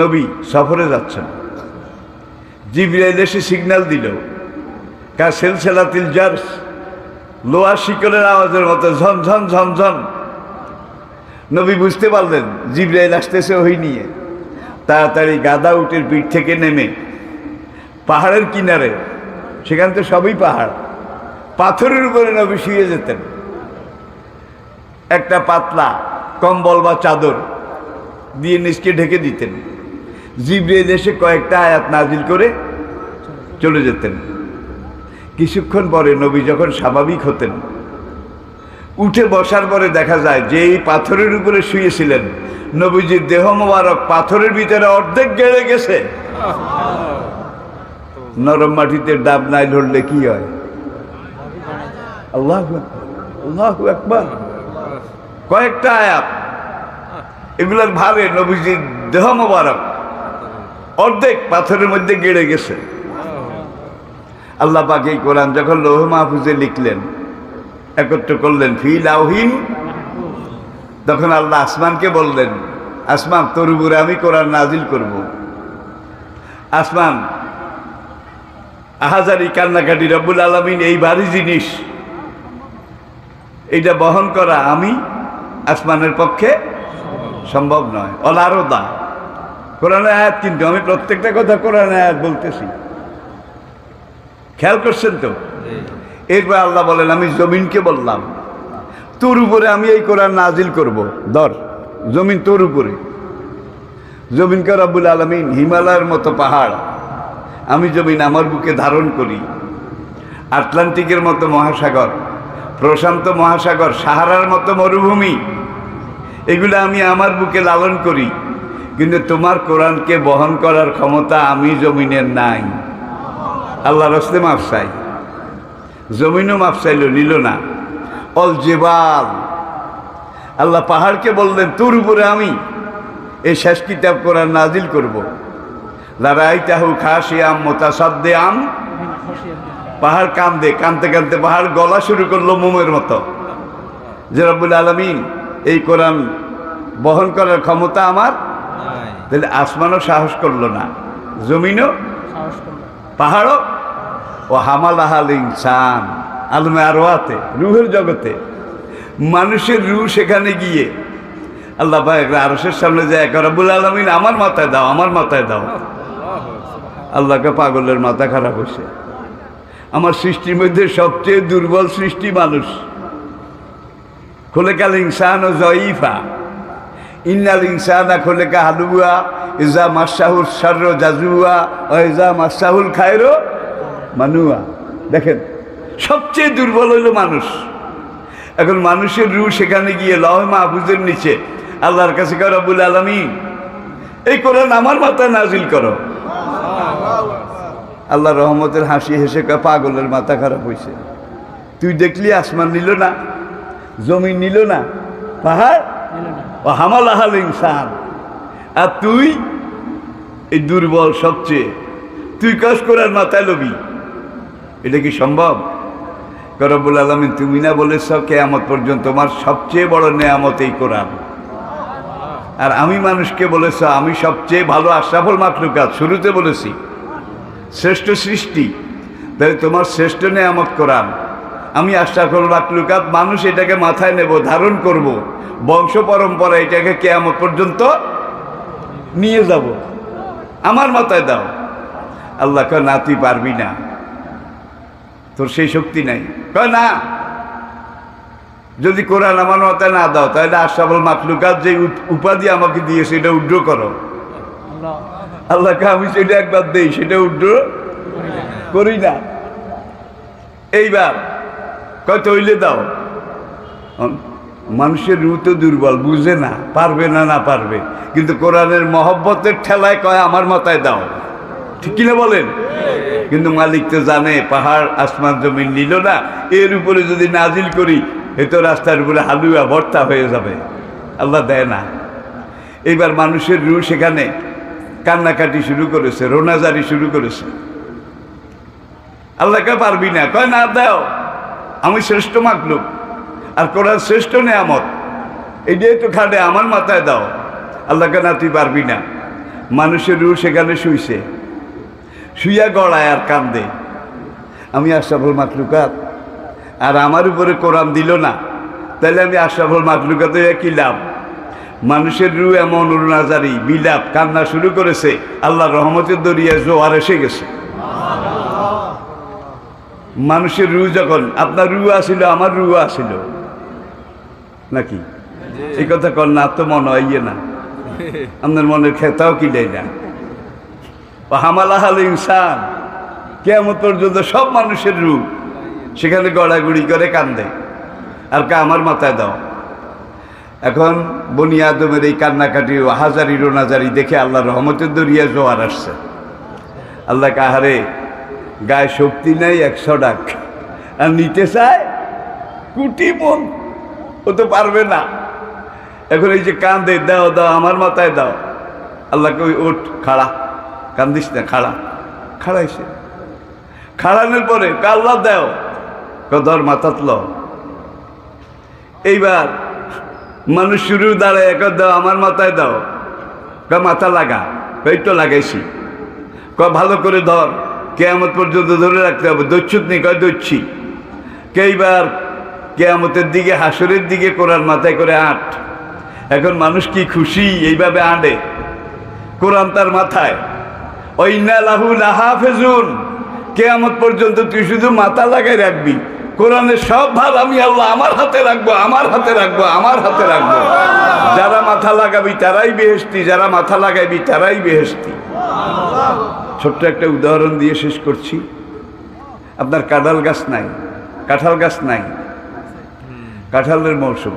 নবী সফরে যাচ্ছেন। জিবরাইল এসে সিগন্যাল দিল। কা সেলসেলাতিল জার্স লোহা শিকলের আওয়াজের মতো ঝন ঝন ঝন ঝন। নবী বুঝতে পারলেন, জিবরাইল আসতেছে ওই নিয়ে। তাড়াতাড়ি গাদা উটের পিঠ থেকে নেমে পাহাড়ের কিনারে, সেখান তো সবই পাহাড়, পাথরের উপরে নবী শুয়ে যেতেন। একটা পাতলা কম্বল বা চাদর দিয়ে নিজকে ঢেকে দিতেন। জিবরাইল এসে কয়েকটা আয়াত নাজিল করে চলে যেতেন। কিছুক্ষণ পরে নবী যখন স্বাভাবিক হতেন, উঠে বসার পরে দেখা যায় যে এই পাথরের উপরে শুয়েছিলেন, নবীজির দেহ মোবারক পাথরের ভিতরে অর্ধেক গেড়ে গেছে। নরম মাটিতে ডাব নাই ধরলে কি হয়? আল্লাহ আল্লাহ একবার কয়েকটা আয়াত, এগুলোর ভাবে নবীজির দেহ মোবারক অর্ধেক পাথরের মধ্যে গেড়ে গেছে। আল্লাহ পাক কোরআন যখন লৌহ মাহফুজে লিখলেন, একত্র করলেন, ফি লাউহিন, তখন আল্লাহ আসমানকে বললেন, আসমান তোর উপরে আমি কোরআন নাজিল করব। আসমান, আহাজারি কান্নাকাটি, রব্বুল আলমিন এই ভারী জিনিস, এইটা বহন করা আমি আসমানের পক্ষে সম্ভব নয়। অলারদা। কোরআন আয়াত কিন্তু আমি প্রত্যেকটা কথা কোরআন আয়াত বলতেছি। খেয়াল করছেন তো? এরপর আল্লাহ বলেন, আমি জমিনকে বললাম, তোর উপরে আমি এই কোরআন নাজিল করব। ধর, জমিন তোর উপরে। জমিনকে রব্বুল আলমিন, হিমালয়ের মতো পাহাড়। আমি জমিন আমার বুকে ধারণ করি। আটলান্টিকের মতো মহাসাগর, প্রশান্ত মহাসাগর, সাহারার মতো মরুভূমি, এগুলো আমি আমার বুকে লালন করি। কিন্তু তোমার কোরআনকে বহন করার ক্ষমতা আমি জমিনের নাই। আল্লাহ রসলে মাফসাই জমিনও মাফ চাইল, নিল না। অল জেবাল। আল্লাহ পাহাড়কে বললেন, তোর উপরে আমি এই শেষ কিতাব কোরআন নাজিল করব। লড়াই তাহু খাসি আম মোতাসাদ্দে আম পাহাড় কান্দে কানতে কানতে পাহাড় গলা শুরু করল মোমের মতো। যে রব্বুল আলমিন এই কোরআন বহন করার ক্ষমতা আমার তাহলে আসমানও সাহস করল না জমিনও পাহাড়ও? ও হামাল আহাল ইনসান আলমে আরোয়াতে রুহের জগতে। মানুষের রু সেখানে গিয়ে আল্লাহ আরসের সামনে যায় রব্বুল আলমিন আমার মাথায় দাও আমার মাথায় দাও। আল্লাহকে পাগলের মাথা খারাপ হয়েছে। আমার সৃষ্টির মধ্যে সবচেয়ে দুর্বল সৃষ্টি মানুষ। খোলেকাল ইনসান ও জয়ীফা। ইন্নাল ইনসানা খোলেকা হালুয়া, ইজা মাসাহুল সার্র জাজুয়া ইজা মাসাহুল খায়রো মানুয়া। দেখেন, সবচেয়ে দুর্বল হইল মানুষ। এখন মানুষের রু সেখানে গিয়ে, লহ মাহফুজের নিচে, আল্লাহর কাছে কর বলে আলমী এই কোরআন আমার মাথায় নাজিল করো। আল্লাহ রহমতের হাসি হেসে পাগলের মাথা খারাপ হয়েছে তুই দেখলি আসমান নিল না জমি নিল না, পাহাড় ও হামাল আহাল ইনসান। আর তুই এই দুর্বল সবচেয়ে। তুই কাজ করার মাথায় লবি। এটা কি সম্ভব? করবুল আলমিন, তুমি না বলেছ কেয়ামত পর্যন্ত তোমার সবচেয়ে বড় নেয়ামত এই কোরআন? আর আমি মানুষকে বলেছ, আমি সবচেয়ে ভালো, আশরাফল মাকলুকাত শুরুতে বলেছি। শ্রেষ্ঠ সৃষ্টি। তাহলে তোমার শ্রেষ্ঠ নেয়ামত কোরআন। আমি আশরাফল মাকলুকাত মানুষ এটাকে মাথায় নেব, ধারণ করব। বংশ পরম্পরা এটাকে কেয়ামত পর্যন্ত নিয়ে যাব। আমার মাথায় দাও। আল্লাহ কয়, না, তুই পারবি না। তোর সেই শক্তি নাই। কয়, না। যদি কোরআন আমার মাথায় না দাও, তাহলে আশরাফল মাকলুকাত যে উপাধি আমাকে দিয়ে সেটা উড্র করো। আল্লাহকে আমি সেটা একবার দেই, সেটা উড্র করি না। এইবার কয়, তৈলে দাও। মানুষের রু তো দুর্বল, বুঝে না, পারবে না না পারবে। কিন্তু কোরআনের মহব্বতের ঠেলায় কয়, আমার মাথায় দাও। ঠিক কিনা বলেন? কিন্তু মালিক তো জানে, পাহাড়, আসমান, জমিন নিল না। এর উপরে যদি নাজিল করি, এ তো রাস্তার উপরে হালুয়া, ভর্তা হয়ে যাবে। আল্লাহ দেয় না। এইবার মানুষের রু সেখানে কান্নাকাটি শুরু করেছে, রোনাজারি শুরু করেছে। আল্লাহকে পারবি না। কয়, না, দাও। আমি শ্রেষ্ঠ মাকলুক আর কোরআন শ্রেষ্ঠ নেয়ামত। এটাই তো খাটে আমার মাথায় দাও। আল্লাহকে না তুই পারবি না। মানুষের রু সেখানে শুইছে। শুইয়া গড়ায় আর কান্দে। আমি আশরাফুল মাকলুকাত। আর আমার উপরে কোরআন দিল না। তাহলে আমি আশরাফুল মাকলুকাত কি লাভ? মানুষের রু এমন অরুণাজারি বিলাপ, কান্না শুরু করেছে। আল্লাহ রহমতের দরিয়া জোয়ার এসে গেছে। মানুষের রু যখন, আপনার রু আসিল, আমার রু আসিল। নাকি? এই কথা কর না, তো মনে হয় ইয়ে না। আপনার মনের খেতাও কিলাই না? ও হামালাহাল ইনসান কেমন পর্যন্ত সব মানুষের রূপ সেখানে গড়াগড়ি করে কান্দে। আর কা আমার মাথায় দাও। এখন বনি আদমের এই কান্নাকাটি হাজারি রোনাজারি দেখে আল্লাহ রহমতের দরিয়া জোয়ার আসছে। আল্লাহ কাহারে গায়ে শক্তি নেই, একশো ডাক। আর নিতে চায় কুটি মন ও তো পারবে না। এখন এই যে কান্দে দাও দাও, আমার মাথায় দাও। আল্লাহকে ওই ওঠ খাড়া। কান্দিস না, খাড়া। খাড়াইছে। খাড়ানোর পরে কাল্লা দেও। কদর মাথাত ল এইবার মানুষ শুরু দাঁড়ায় এক দাও, আমার মাথায় দাও। ক মাথা লাগা। এই তো লাগাইছি। ক ভালো করে ধর। কেয়ামত পর্যন্ত ধরে রাখতে হবে। দৈচ্ছুত নেই, কয় দৈচ্ছি কেইবার কেয়ামতের দিকে, হাসরের দিকে কোরআন মাথায় করে আট। এখন মানুষ কি খুশি এইভাবে আঁটে? কোরআন তার মাথায়। ওইনা লাহু লাহা ফেজুন কেয়ামত পর্যন্ত তুই শুধু মাথা লাগাই রাখবি। কোরআনের সব ভাব আমি আল্লাহ আমার হাতে রাখব, আমার হাতে রাখব, আমার হাতে রাখব। যারা মাথা লাগাবি তারাই বেহেস্তি যারা মাথা লাগাইবি তারাই বেহেস্তি ছোট্ট একটা উদাহরণ দিয়ে শেষ করছি। আপনার কাঁঠাল গাছ নাই, কাঁঠাল গাছ নাই। কাঁঠালের মৌসুম।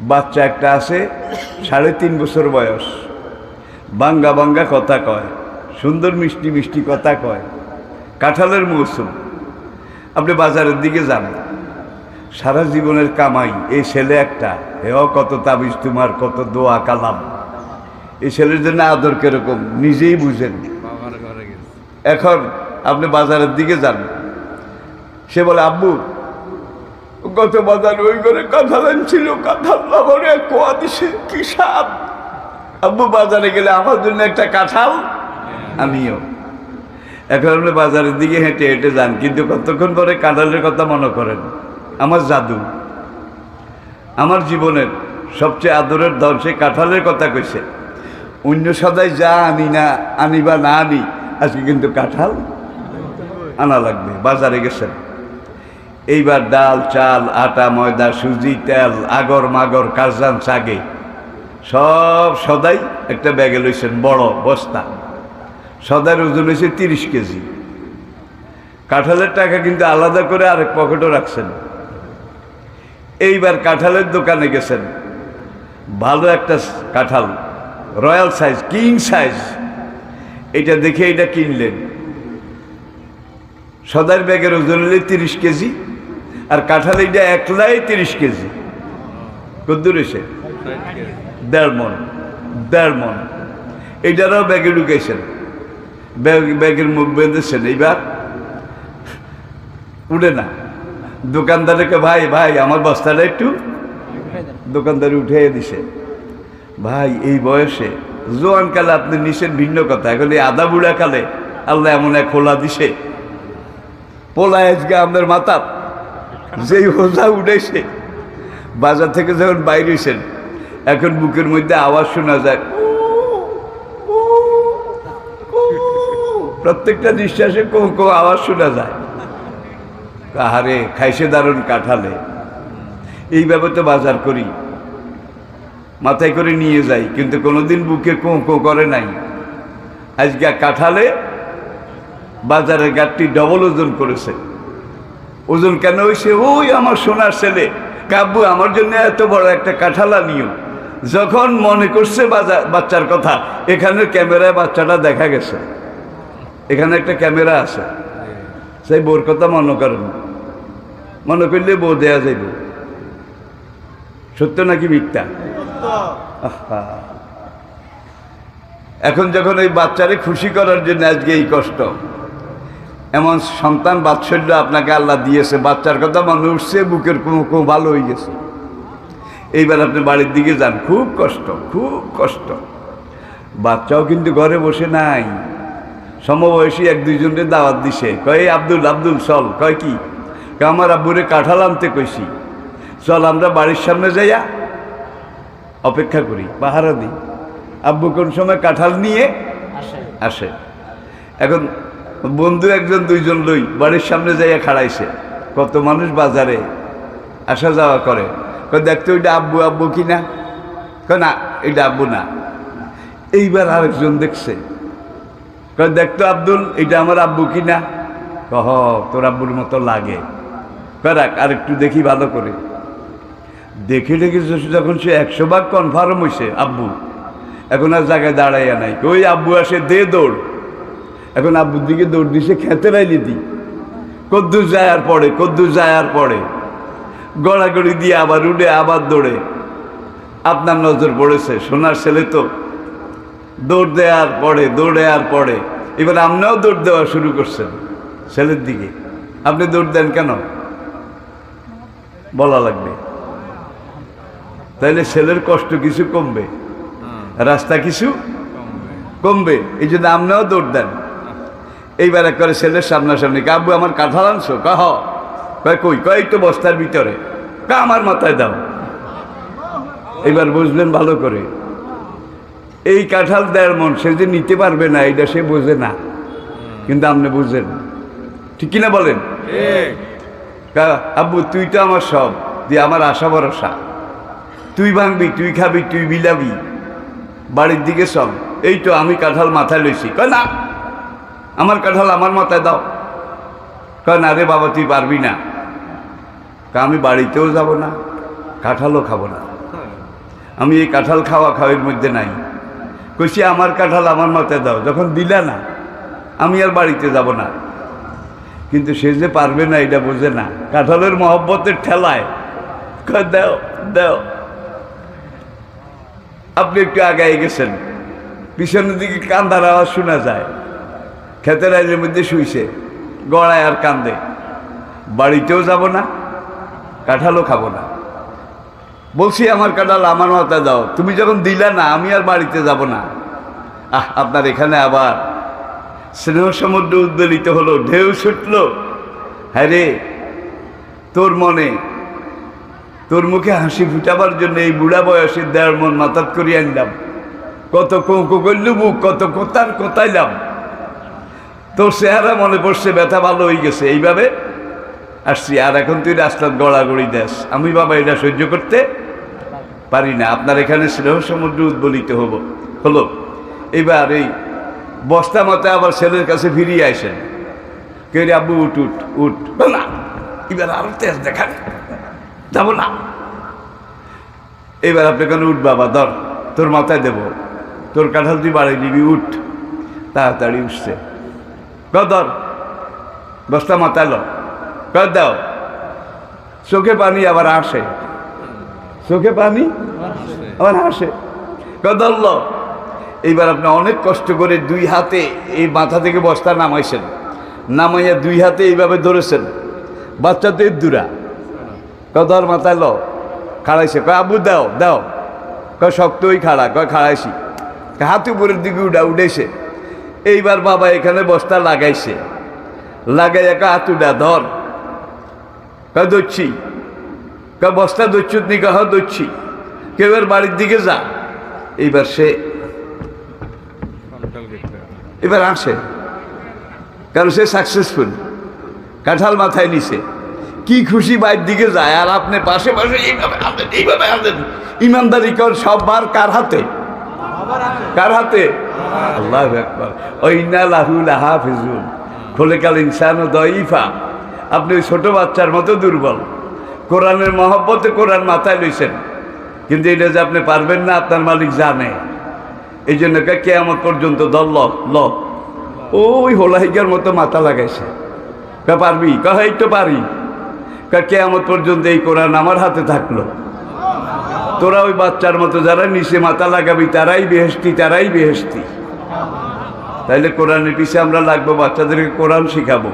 বাচ্চা একটা আছে, সাড়ে তিন বছর বয়স। বাঙ্গা বাঙ্গা কথা কয়, সুন্দর মিষ্টি মিষ্টি কথা কয়। কাঁঠালের মৌসুম। আপনি বাজারের দিকে যান। সারা জীবনের কামাই এই ছেলে একটা। হেও কত তাবিজ তোমার কত দোয়া কালাম। এই ছেলের জন্য আদর কীরকম নিজেই বুঝেন। এখন আপনি বাজারের দিকে যান। সে বলে আব্বু গত বাজার ওই করে কাঁঠাল ছিল কাঁঠাল বাবরে কোয়া দিছে কি সাপ আব্বু বাজারে গেলে আমার জন্য একটা কাঁঠাল আমিও এখন আপনি বাজারের দিকে হেঁটে হেঁটে যান কিন্তু কতক্ষণ পরে কাঁঠালের কথা মনে করেন? আমার জাদু। আমার জীবনের সবচেয়ে আদরের দল সে কাঁঠালের কথা কইছে। অন্য সদাই যা আনি না, আনি বা না আনি, আজকে কিন্তু কাঁঠাল আনা লাগবে, বাজারে গেছেন। এইবার ডাল, চাল, আটা, ময়দা, সুজি, তেল, আগর মাগর কারজান চাগে, সব সদাই একটা ব্যাগে লইছেন, বড় বস্তা। সদার ওজন হয়েছে তিরিশ কেজি। কাঁঠালের টাকা কিন্তু আলাদা করে আরেক পকেটও রাখছেন। এইবার কাঁঠালের দোকানে গেছেন। ভালো একটা কাঁঠাল, রয়্যাল সাইজ, কিং সাইজ। এটা দেখে এটা কিনলেন। সদার ব্যাগের ওজন হলে তিরিশ কেজি, আর কাঁঠাল এইটা একলাই তিরিশ কেজি। কদ্দুর এসে? দেড় মন দেড় মন। এইটারও ব্যাগে ঢুকেছেন। ব্যাগ, ব্যাগের মুখ বেঁধেছেন। এইবার উঠে না। দোকানদারকে ভাই ভাই, আমার বস্তাটা একটু দোকানদারি উঠে দিছে। ভাই, এই বয়সে জোয়ান কালে আপনি নিছেন ভিন্ন কথা। এখন এই আদা বুড়া কালে আল্লাহ এমন এক খোলা দিছে। পোলা আজকে আপনার মাথা যেই হোজা উঠেছে, বাজার থেকে যখন বাইরে হয়েছেন এখন বুকের মধ্যে আওয়াজ শোনা যায় প্রত্যেকটা নিঃশ্বাসে কো কো আওয়াজ শোনা যায়। কাহারে খাইসে দারুণ কাঠালে। এইভাবে তো বাজার করি। মাথায় করে নিয়ে যাই, কিন্তু কোনোদিন বুকে কো কো করে নাই। আজকে কাঠালে বাজারের গাঠটি ডবল ওজন করেছে। ওজন কেন হয়েছে ওই আমার সোনার ছেলে। কাব্য আমার জন্য এত বড় একটা কাঁঠালা নিও যখন মনে করছে বাজার বাচ্চার কথা, এখানে ক্যামেরায় বাচ্চাটা দেখা গেছে। এখানে একটা ক্যামেরা আছে। সেই বোর কথা মনে করেন। মনে করলে বউ দেয়া যাইব। সত্য নাকি মিথ্যা। এখন যখন ওই বাচ্চারে খুশি করার জন্য আজকে এই কষ্ট, এমন সন্তান বাৎসল্য আপনাকে আল্লাহ দিয়েছে, বাচ্চার কথা মনে উঠছে, বুকের কোনো কোনো ভালো হয়ে গেছে। এইবার আপনি বাড়ির দিকে যান, খুব কষ্ট খুব কষ্ট। বাচ্চাও কিন্তু ঘরে বসে নাই। সমবয়সী এক দুইজনকে দাওয়াত দিছে, কয় আব্দুল আব্দুল, চল। কয়, কি? আমার আব্বুরে কাঁঠাল আনতে কইছি? চল আমরা বাড়ির সামনে যাইয়া অপেক্ষা করি পাহারা দিই। আব্বু কোন সময় কাঁঠাল নিয়ে আসে। এখন বন্ধু একজন দুইজন লই বাড়ির সামনে যাইয়া খাড়াইছে। কত মানুষ বাজারে আসা যাওয়া করে। দেখতো ওইটা আব্বু আব্বু কি না? না এটা আব্বু না। এইবার আরেকজন দেখছে। দেখতো আব্দুল এটা আমার আব্বু কি না? কহ তোর আব্বুর মতো লাগে। করাক আর একটু দেখি ভালো করে। দেখে দেখে যখন সে একশো ভাগ কনফার্ম হয়েছে আব্বু, এখন আর জায়গায় দাঁড়াইয়া নাই। ওই আব্বু আসে দে দৌড়। এখন আব্বুর দিকে দৌড় দিছে, খেতে রাইলি দি। কদ্দুর যায় আর পড়ে, কদ্দুর যায় আর পড়ে। গড়াগড়ি দিয়ে আবার উঠে, আবার দৌড়ে। আপনার নজর পড়েছে, সোনার ছেলে তো। দৌড় দেওয়ার পড়ে, দৌড়ে আর পড়ে। এবার আপনিও দৌড় দেওয়া শুরু করছেন, ছেলের দিকে। আপনি দৌড় দেন কেন? বলা লাগবে। তাইলে ছেলের কষ্ট কিছু কমবে রাস্তা কিছু কমবে। এই জন্য আপনিও দৌড় দেন। এইবার করে ছেলের সামনাসামনি কাব্বু আমার কাঁঠাল আনছো কহ কয় কই? কয় একটু বস্তার ভিতরে। কা আমার মাথায় দাও। এবার বুঝলেন ভালো করে। এই কাঁঠাল দেড় মন সে যে নিতে পারবে না এটা সে বোঝে না। কিন্তু আপনি বুঝেন ঠিক কিনা বলেন? আব্বু, তুই তো আমার সব, দিয়ে আমার আশা ভরসা। তুই ভাঙবি, তুই খাবি, তুই বিলাবি। বাড়ির দিকে সব, এই তো আমি কাঁঠাল মাথায় লইছি। কয়, না, আমার কাঁঠাল আমার মাথায় দাও। কয়, না রে বাবা, তুই পারবি না। আমি বাড়িতেও যাব না, কাঁঠালও খাব না। আমি এই কাঁঠাল খাওয়া খাওয়ার মধ্যে নাই। কইছি, আমার কাঁঠাল আমার মাথায় দাও। যখন দিলা না, আমি আর বাড়িতে যাব না। কিন্তু সে যে পারবে না, এটা বোঝে না। কাঁঠালের মহব্বতের ঠেলায়। দাও দাও। আপনি একটু আগায় গেছেন। পিছনের দিকে কান্দার আওয়াজ শোনা যায়। খেতের আইলের মধ্যে শুইছে। গড়ায় আর কান্দে। বাড়িতেও যাব না, কাঁঠালও খাব না। বলছি, আমার কাঁঠাল আমার মাথায় দাও। তুমি যখন দিলা না, আমি আর বাড়িতে যাব না। আহ, আপনার এখানে আবার স্নেহ সমুদ্র উদ্বেলিত হলো, ঢেউ ছুটলো। হ্যাঁ রে, তোর মনে, তোর মুখে হাসি ফুটাবার জন্য এই বুড়া বয়সে দেড় মন মাথাত করি আনলাম। কত কৌকো করলু মুখ, কত কোথার কোথাইলাম তোর চেহারা মনে পড়ছে, ব্যথা ভালো হয়ে গেছে। এইভাবে আসছি। আর এখন তুই রাস্তার গড়াগড়ি দেশ। আমি বাবা এটা সহ্য করতে পারি না। আপনার এখানে স্নেহ সমুদ্র উদ্বলিত হব হলো। এবার এই বস্তা মতে আবার ছেলের কাছে ফিরিয়ে আসেন। কে আব্বু, উঠ উঠ উঠ। না, এবার আরও তেজ দেখান। যাব না। এবার আপনি কেন উঠ বাবা, ধর, তোর মাথায় দেব। তোর কাঁঠাল তুই বাড়ি দিবি, উঠ। তাড়াতাড়ি উঠছে। ক ধর, বস্তা মাথায় লো। ক দাও। চোখে পানি আবার আসে। চোখে পানি? আবার হাসে কদল্ল এইবার আপনি অনেক কষ্ট করে দুই হাতে এই মাথা থেকে বস্তা নামাইছেন। নামাইয়া দুই হাতে এইভাবে ধরেছেন। বাচ্চা তো দূরা। কদর মাথায় ল খাড়াইছে। কয় আবু দাও দাও। কয়, শক্তই খাড়া। কয়, খাড়াইছি। হাত উপরের দিকে উঠা, উঠেছে। এইবার বাবা এখানে বস্তা লাগাইছে। লাগাইয়া কয়, হাত উঠা, ধর। কয়, ধরছি। কয়, বস্তা দচ্ছুত নি? কহ দচ্ছি কেউ বাড়ির দিকে যা। এইবার সে এবার আসে। কারণ সে সাকসেসফুল কাঁঠাল মাথায় নিছে। কি খুশি বাইর দিকে যায়, আর আপনি পাশে পাশে এইভাবে এইভাবে ইমানদারি কর, সব বার কার হাতে? কার হাতে? আল্লাহ একবার ওইনা লাহু লাহা ফিজুল খোলেকাল ইনসান দইফা আপনি ওই ছোট বাচ্চার মতো দুর্বল। কোরআনের মহব্বতে কোরআন মাথায় লইছেন। কিন্তু এটা যে আপনি পারবেন না, আপনার মালিক জানে। এই জন্য কে কেয়ামত পর্যন্ত দল ল ল ওই হোলাহিকার মতো মাথা লাগাইছে। কে পারবি? কহ এই তো পারি। কে কেয়ামত পর্যন্ত এই কোরআন আমার হাতে থাকল। তোরা ওই বাচ্চার মতো যারা নিচে মাথা লাগাবি, তারাই বেহেস্তি তারাই বেহেস্তি তাইলে কোরআনের পিছিয়ে আমরা লাগবো, বাচ্চাদেরকে কোরআন শিখাবো।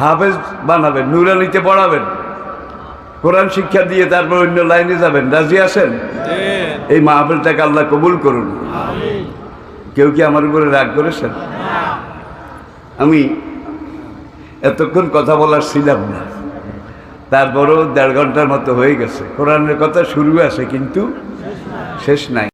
হাফেজ বানাবেন, নুরানিতে পড়াবেন। কোরআন শিক্ষা দিয়ে তারপর অন্য লাইনে যাবেন। রাজি আছেন? এই মাহফিলটাকে আল্লাহ কবুল করুন। কেউ কি আমার উপরে রাগ করেছেন? আমি এতক্ষণ কথা বলার ছিলাম না। তারপরও দেড় ঘণ্টার মতো হয়ে গেছে। কোরআনের কথা শুরু আছে কিন্তু শেষ নাই।